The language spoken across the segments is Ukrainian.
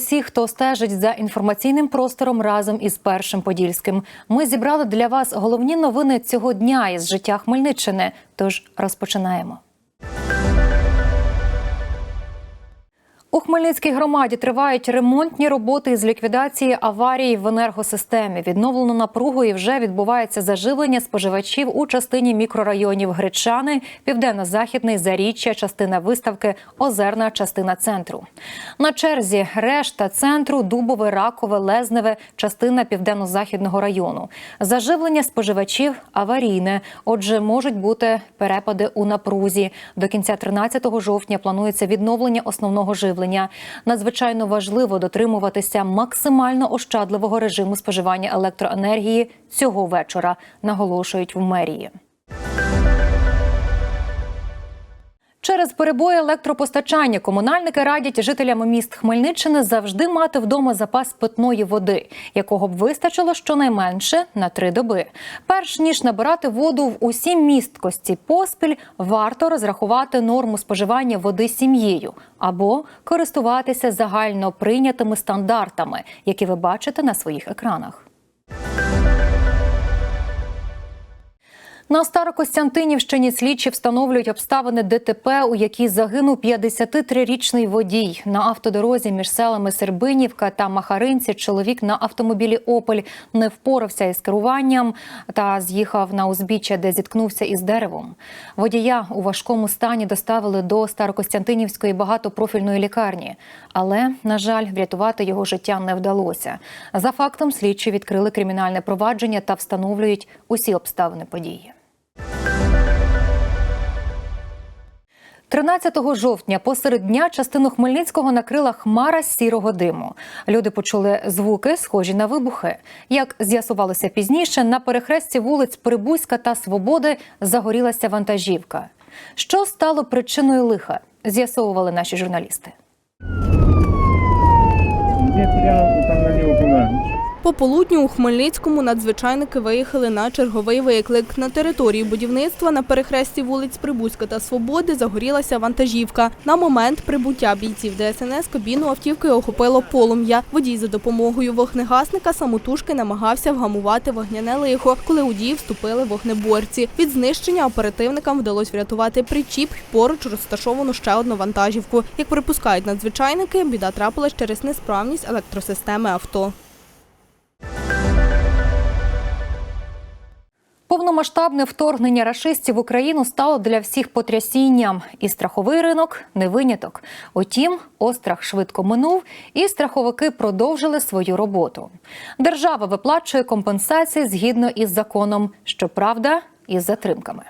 усіх, хто стежить за інформаційним простором разом із першим подільським. Ми зібрали для вас головні новини цього дня із життя Хмельниччини. Тож розпочинаємо. У Хмельницькій громаді тривають ремонтні роботи з ліквідації аварії в енергосистемі. Відновлено напругу і вже відбувається заживлення споживачів у частині мікрорайонів Гречани, Південно-Західний, Заріччя, частина виставки, Озерна, частина центру. На черзі решта центру Дубове, Ракове, Лезневе, частина Південно-Західного району. Заживлення споживачів аварійне. Отже, можуть бути перепади у напрузі. До кінця 13 жовтня планується відновлення основного живлення. Надзвичайно важливо дотримуватися максимально ощадливого режиму споживання електроенергії цього вечора, наголошують в мерії. Через перебої електропостачання комунальники радять жителям міст Хмельниччини завжди мати вдома запас питної води, якого б вистачило щонайменше на три доби. Перш ніж набирати воду в усі місткості поспіль, варто розрахувати норму споживання води сім'єю або користуватися загально прийнятими стандартами, які ви бачите на своїх екранах. На Старокостянтинівщині слідчі встановлюють обставини ДТП, у якій загинув 53-річний водій. На автодорозі між селами Сербинівка та Махаринці чоловік на автомобілі Опель не впорався із керуванням та з'їхав на узбіччя, де зіткнувся із деревом. Водія у важкому стані доставили до Старокостянтинівської багатопрофільної лікарні, але, на жаль, врятувати його життя не вдалося. За фактом слідчі відкрили кримінальне провадження та встановлюють усі обставини події. 13 жовтня посеред дня частину Хмельницького накрила хмара сірого диму. Люди почули звуки, схожі на вибухи. Як з'ясувалося пізніше, на перехресті вулиць Прибузька та Свободи загорілася вантажівка. Що стало причиною лиха? З'ясовували наші журналісти. Пополудню у Хмельницькому надзвичайники виїхали на черговий виклик. На території будівництва на перехресті вулиць Прибузька та Свободи загорілася вантажівка. На момент прибуття бійців ДСНС кабіну автівки охопило полум'я. Водій за допомогою вогнегасника самотужки намагався вгамувати вогняне лихо, коли у дії вступили вогнеборці. Від знищення оперативникам вдалося врятувати причіп поруч розташовану ще одну вантажівку. Як припускають надзвичайники, біда трапилась через несправність електросистеми авто. Повномасштабне вторгнення рашистів в Україну стало для всіх потрясінням. І страховий ринок не виняток. Утім, острах швидко минув, і страховики продовжили свою роботу. Держава виплачує компенсації згідно із законом, щоправда, із затримками.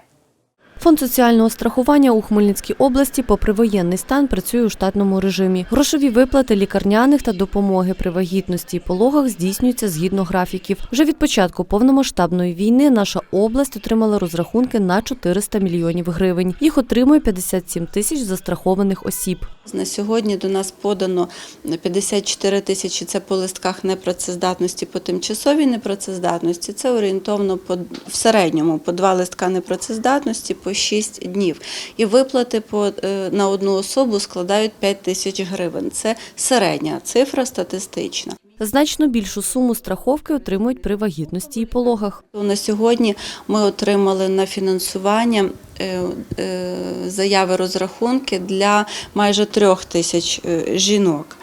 Фонд соціального страхування у Хмельницькій області, попри воєнний стан, працює у штатному режимі. Грошові виплати лікарняних та допомоги при вагітності і пологах здійснюються згідно графіків. Вже від початку повномасштабної війни наша область отримала розрахунки на 400 мільйонів гривень. Їх отримує 57 тисяч застрахованих осіб. На сьогодні до нас подано 54 тисячі. Це по листках непрацездатності, по тимчасовій непрацездатності. Це орієнтовно по в середньому по два листка непрацездатності по 6 днів. І виплати по е, на одну особу складають 5 тисяч гривень. Це середня цифра статистична. Значно більшу суму страховки отримують при вагітності і пологах. На сьогодні ми отримали на фінансування е, е, заяви розрахунки для майже трьох тисяч жінок.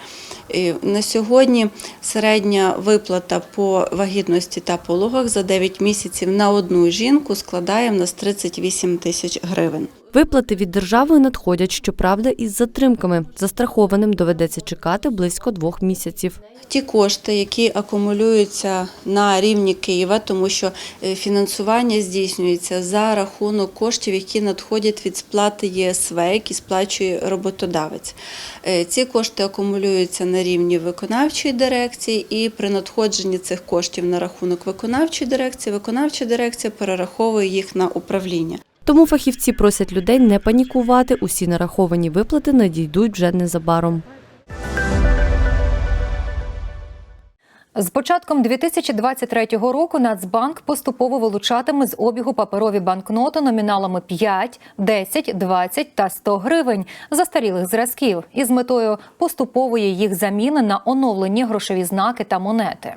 На сьогодні середня виплата по вагітності та пологах за 9 місяців на одну жінку складає в нас 38 тисяч гривень. Виплати від держави надходять, щоправда, із затримками. Застрахованим доведеться чекати близько двох місяців. Ті кошти, які акумулюються на рівні Києва, тому що е, фінансування здійснюється за рахунок коштів, які надходять від сплати ЄСВ, які сплачує роботодавець. Е, Ці кошти акумулюються на рівні виконавчої дирекції, і при надходженні цих коштів на рахунок виконавчої дирекції, виконавча дирекція перераховує їх на управління. Тому фахівці просять людей не панікувати. Усі нараховані виплати надійдуть вже незабаром. З початком 2023 року Нацбанк поступово вилучатиме з обігу паперові банкноти номіналами 5, 10, 20 та 100 гривень застарілих зразків із метою поступової їх заміни на оновлені грошові знаки та монети.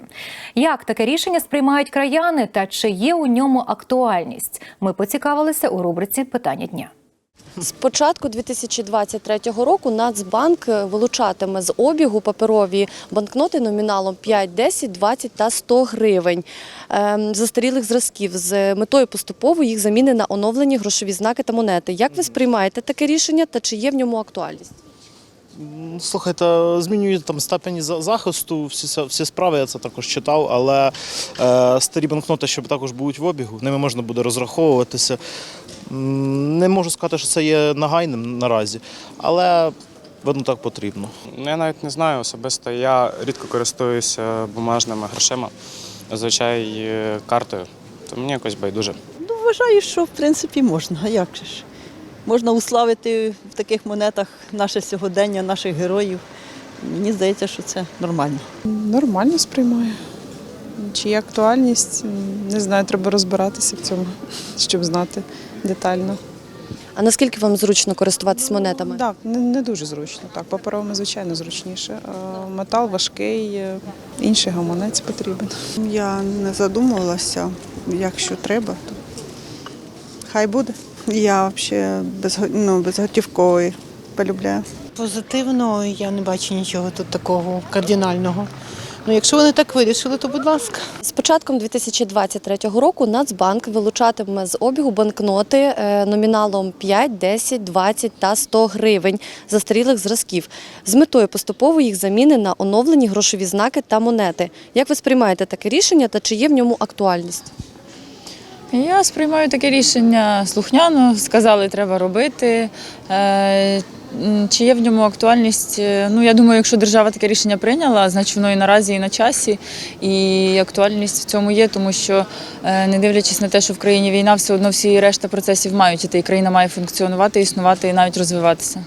Як таке рішення сприймають краяни та чи є у ньому актуальність? Ми поцікавилися у рубриці Питання дня. З початку 2023 року Нацбанк вилучатиме з обігу паперові банкноти номіналом 5, 10, 20 та 100 гривень ем, застарілих зразків з метою поступово їх заміни на оновлені грошові знаки та монети. Як ви сприймаєте таке рішення та чи є в ньому актуальність? Слухайте, змінюють там степені захисту, всі, всі справи, я це також читав, але е, старі банкноти, що також будуть в обігу, ними можна буде розраховуватися. Не можу сказати, що це є нагайним наразі, але видно так потрібно. Ну, Я навіть не знаю особисто. Я рідко користуюся бумажними грошима, зазвичай е, картою. То мені якось байдуже. Ну, вважаю, що в принципі можна. А як же ж? Можна уславити в таких монетах наше сьогодення, наших героїв. Мені здається, що це нормально. Нормально сприймаю. Чи є актуальність? Не знаю, треба розбиратися в цьому, щоб знати детально. А наскільки вам зручно користуватись монетами? Так, не, не дуже зручно. Так, паперовими, звичайно, зручніше. А Метал важкий, е, інший гаманець потрібен. Я не задумувалася, якщо треба, то хай буде. Я взагалі без, ну, безготівковий полюбляю. Позитивно я не бачу нічого тут такого кардинального. Ну, якщо вони так вирішили, то будь ласка. З початком 2023 року Нацбанк вилучатиме з обігу банкноти е, номіналом 5, 10, 20 та 100 гривень застарілих зразків з метою поступово їх заміни на оновлені грошові знаки та монети. Як ви сприймаєте таке рішення та чи є в ньому актуальність? Я сприймаю таке рішення слухняно, сказали, треба робити. Е, Чи є в ньому актуальність? Е, Ну, я думаю, якщо держава таке рішення прийняла, значить воно і наразі, і на часі. І актуальність в цьому є, тому що, е, не дивлячись на те, що в країні війна, все одно всі решта процесів мають іти, і країна має функціонувати, існувати і навіть розвиватися.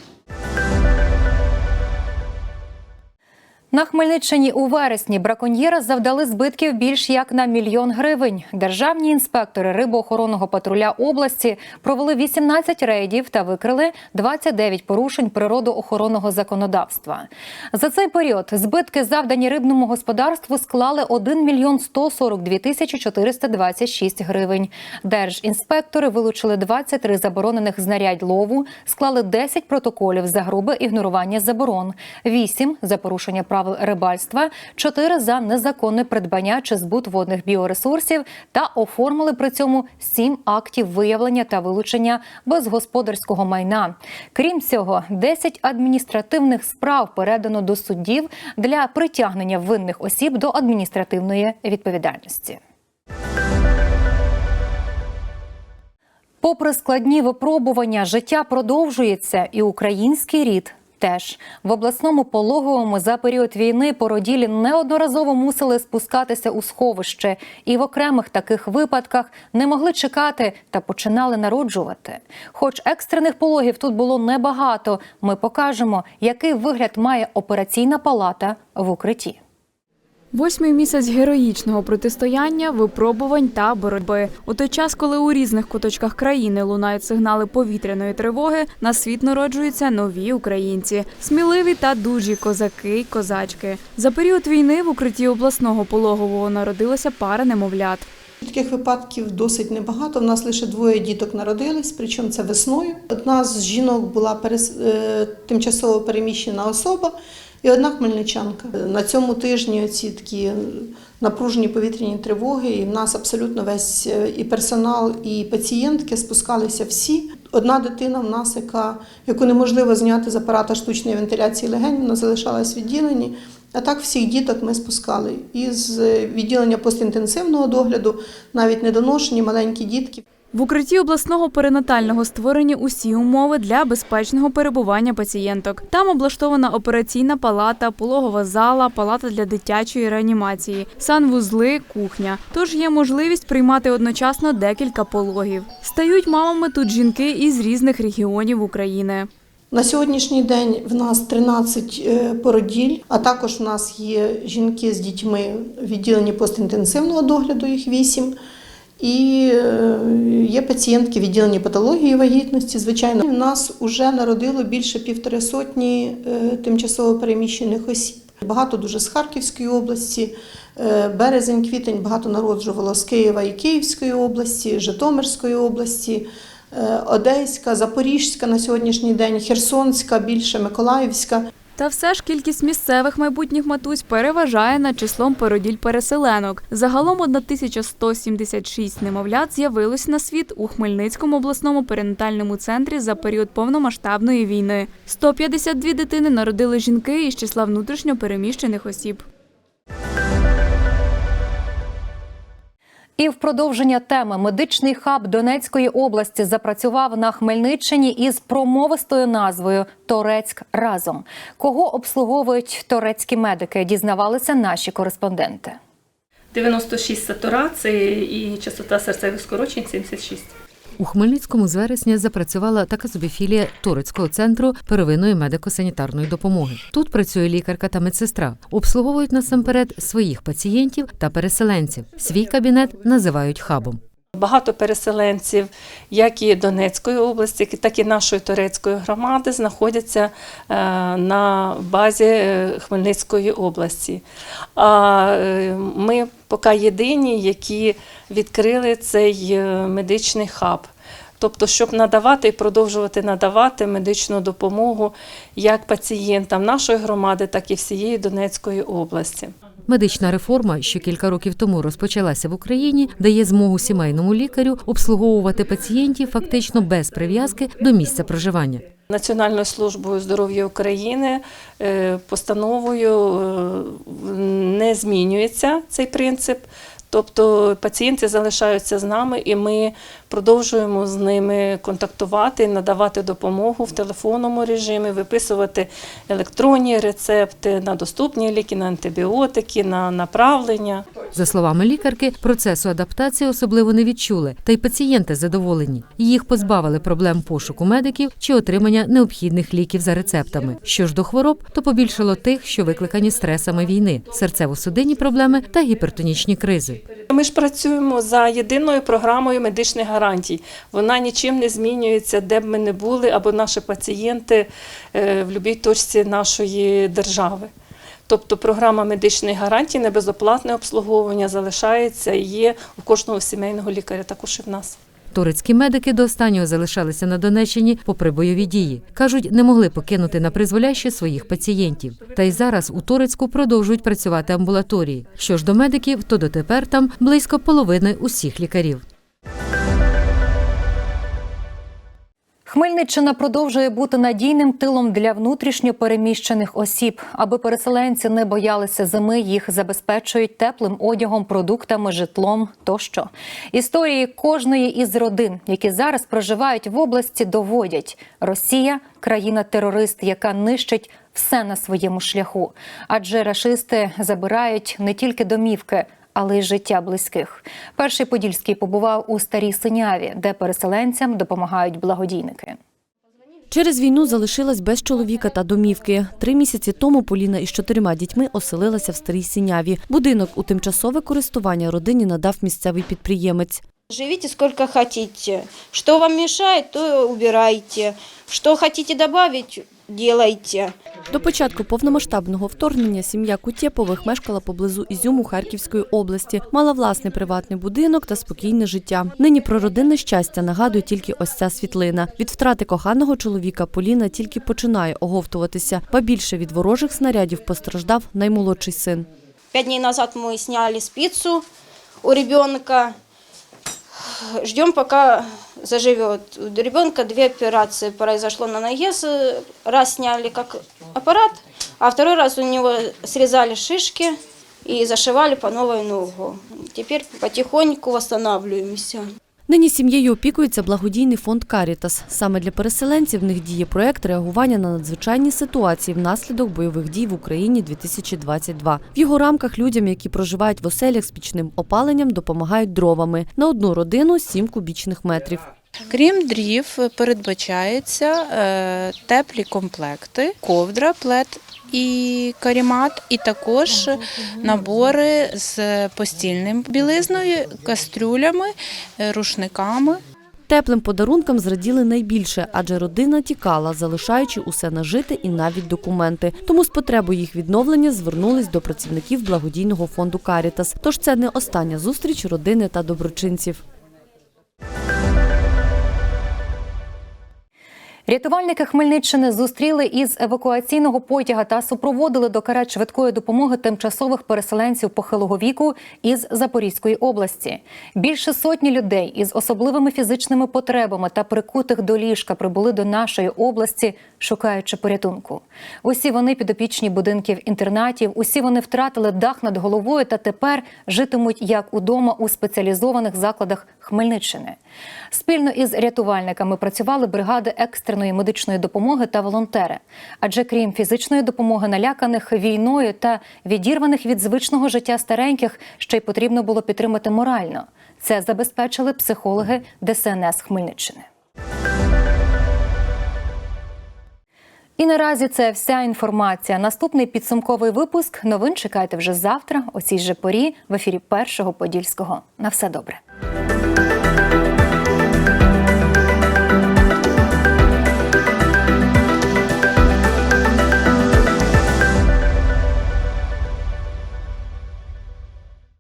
На Хмельниччині у вересні браконьєри завдали збитків більш як на мільйон гривень. Державні інспектори рибоохоронного патруля області провели 18 рейдів та викрили 29 порушень природоохоронного законодавства. За цей період збитки, завдані рибному господарству, склали 1 мільйон 142 тисячі 426 гривень. Держінспектори вилучили 23 заборонених знарядь лову, склали 10 протоколів за грубе ігнорування заборон, 8 за порушення правил рибальства, 4 за незаконне придбання чи збут водних біоресурсів та оформили при цьому 7 актів виявлення та вилучення безгосподарського майна. Крім цього, 10 адміністративних справ передано до суддів для притягнення винних осіб до адміністративної відповідальності. Попри складні випробування, життя продовжується, і український рід теж в обласному пологовому за період війни породілі неодноразово мусили спускатися у сховище, і в окремих таких випадках не могли чекати та починали народжувати. Хоч екстрених пологів тут було небагато, ми покажемо, який вигляд має операційна палата в укритті. Восьмий місяць героїчного протистояння, випробувань та боротьби. У той час, коли у різних куточках країни лунають сигнали повітряної тривоги, на світ народжуються нові українці, сміливі та дужі козаки й козачки. За період війни в укритті обласного пологового народилася пара немовлят. Таких випадків досить небагато. У нас лише двоє діток народились, причому це весною. Одна з жінок була перес... е, тимчасово переміщена особа, і одна хмельничанка. На цьому тижні ці такі напружені повітряні тривоги, і в нас абсолютно весь е, і персонал, і пацієнтки спускалися всі. Одна дитина в нас, яка, яку неможливо зняти з апарата штучної вентиляції легень, вона залишалась в відділенні. А так всіх діток ми спускали із е, відділення постінтенсивного догляду, навіть недоношені маленькі дітки. В укритті обласного перинатального створені усі умови для безпечного перебування пацієнток. Там облаштована операційна палата, пологова зала, палата для дитячої реанімації, санвузли, кухня. Тож є можливість приймати одночасно декілька пологів. Стають мамами тут жінки із різних регіонів України. На сьогоднішній день в нас 13 е, породіль, а також в нас є жінки з дітьми в відділенні постінтенсивного догляду, їх 8. І е, є пацієнтки в відділенні патології вагітності. Звичайно, у нас вже народило більше півтори сотні е, тимчасово переміщених осіб. Багато дуже з Харківської області, е, березень, квітень багато народжувало з Києва і Київської області, Житомирської області, Одеська, Запорізька на сьогоднішній день, Херсонська, більше Миколаївська. Та все ж кількість місцевих майбутніх матусь переважає над числом породіль переселенок. Загалом 1176 немовлят з'явилось на світ у Хмельницькому обласному перинатальному центрі за період повномасштабної війни. 152 дитини народили жінки із числа внутрішньо переміщених осіб. І в продовження теми медичний хаб Донецької області запрацював на Хмельниччині із промовистою назвою Торецьк разом. Кого обслуговують турецькі медики? Дізнавалися наші кореспонденти. 96 сатурацій і частота серцевих скорочень 76. У Хмельницькому з вересня запрацювала така собі Турецького центру первинної медико-санітарної допомоги. Тут працює лікарка та медсестра. Обслуговують насамперед своїх пацієнтів та переселенців. Свій кабінет називають хабом. Багато переселенців, як і Донецької області, так і нашої турецької громади, знаходяться е, на базі е, Хмельницької області. А е, ми поки єдині, які відкрили цей медичний хаб. Тобто, щоб надавати і продовжувати надавати медичну допомогу як пацієнтам нашої громади, так і всієї Донецької області. Медична реформа, що кілька років тому розпочалася в Україні, дає змогу сімейному лікарю обслуговувати пацієнтів фактично без прив'язки до місця проживання. Національною службою здоров'я України е, постановою е, не змінюється цей принцип. Тобто пацієнти залишаються з нами, і ми продовжуємо з ними контактувати, надавати допомогу в телефонному режимі, виписувати електронні рецепти на доступні ліки, на антибіотики, на направлення. За словами лікарки, процесу адаптації особливо не відчули, та й пацієнти задоволені. Їх позбавили проблем пошуку медиків чи отримання необхідних ліків за рецептами. Що ж до хвороб, то побільшало тих, що викликані стресами війни, серцево-судинні проблеми та гіпертонічні кризи. Ми ж працюємо за єдиною програмою медичних гарантій. Вона нічим не змінюється, де б ми не були, або наші пацієнти е, в будь-якій точці нашої держави. Тобто програма медичних гарантій на безоплатне обслуговування залишається і є у кожного сімейного лікаря, також і в нас. Турецькі медики до останнього залишалися на Донеччині попри бойові дії. Кажуть, не могли покинути на призволяще своїх пацієнтів. Та й зараз у Турецьку продовжують працювати амбулаторії. Що ж до медиків, то дотепер там близько половини усіх лікарів. Хмельниччина продовжує бути надійним тилом для внутрішньо переміщених осіб. Аби переселенці не боялися зими, їх забезпечують теплим одягом, продуктами, житлом тощо. Історії кожної із родин, які зараз проживають в області, доводять Росія країна-терорист, яка нищить все на своєму шляху. Адже рашисти забирають не тільки домівки. Але й життя близьких. Перший Подільський побував у старій синяві, де переселенцям допомагають благодійники. Через війну залишилась без чоловіка та домівки. Три місяці тому Поліна із чотирма дітьми оселилася в старій синяві. Будинок у тимчасове користування родині надав місцевий підприємець. Живите сколько хотите. Что вам мешает, то убирайте. Что хотите добавить, делайте. До початку повномасштабного вторгнення сім'я Кутєпових мешкала поблизу Ізюму Харківської області, мала власний приватний будинок та спокійне життя. Нині про родинне щастя нагадує тільки ось ця світлина. Від втрати коханого чоловіка Поліна тільки починає оговтуватися, ба більше від ворожих снарядів постраждав наймолодший син. Пять дней назад мы сняли спицу у ребенка. Ждем, пока заживет. У ребенка две операции произошло на ноге. Раз сняли как аппарат, а второй раз у него срезали шишки и зашивали по новой ногу. Теперь потихоньку восстанавливаемся. Нині сім'єю опікується благодійний фонд Карітас. Саме для переселенців в них діє проект реагування на надзвичайні ситуації внаслідок бойових дій в Україні 2022. В його рамках людям, які проживають в оселях з пічним опаленням, допомагають дровами на одну родину 7 кубічних метрів. Крім дрів, передбачається е, теплі комплекти, ковдра, плед і карімат, і також набори з постільним білизною, кастрюлями, е, рушниками. Теплим подарункам зраділи найбільше, адже родина тікала, залишаючи усе нажити і навіть документи. Тому з потребою їх відновлення звернулись до працівників благодійного фонду Карітас. Тож це не остання зустріч родини та доброчинців. Рятувальники Хмельниччини зустріли із евакуаційного потяга та супроводили до карет швидкої допомоги тимчасових переселенців похилого віку із Запорізької області. Більше сотні людей із особливими фізичними потребами та прикутих до ліжка прибули до нашої області, шукаючи порятунку. Усі вони підопічні будинків інтернатів, усі вони втратили дах над головою та тепер житимуть як удома у спеціалізованих закладах Хмельниччини. Спільно із рятувальниками працювали бригади екстреної медичної допомоги та волонтери. Адже крім фізичної допомоги наляканих війною та відірваних від звичного життя стареньких, ще й потрібно було підтримати морально. Це забезпечили психологи ДСНС Хмельниччини. І наразі це вся інформація. Наступний підсумковий випуск новин чекайте вже завтра, о цій же порі в ефірі першого подільського. На все добре.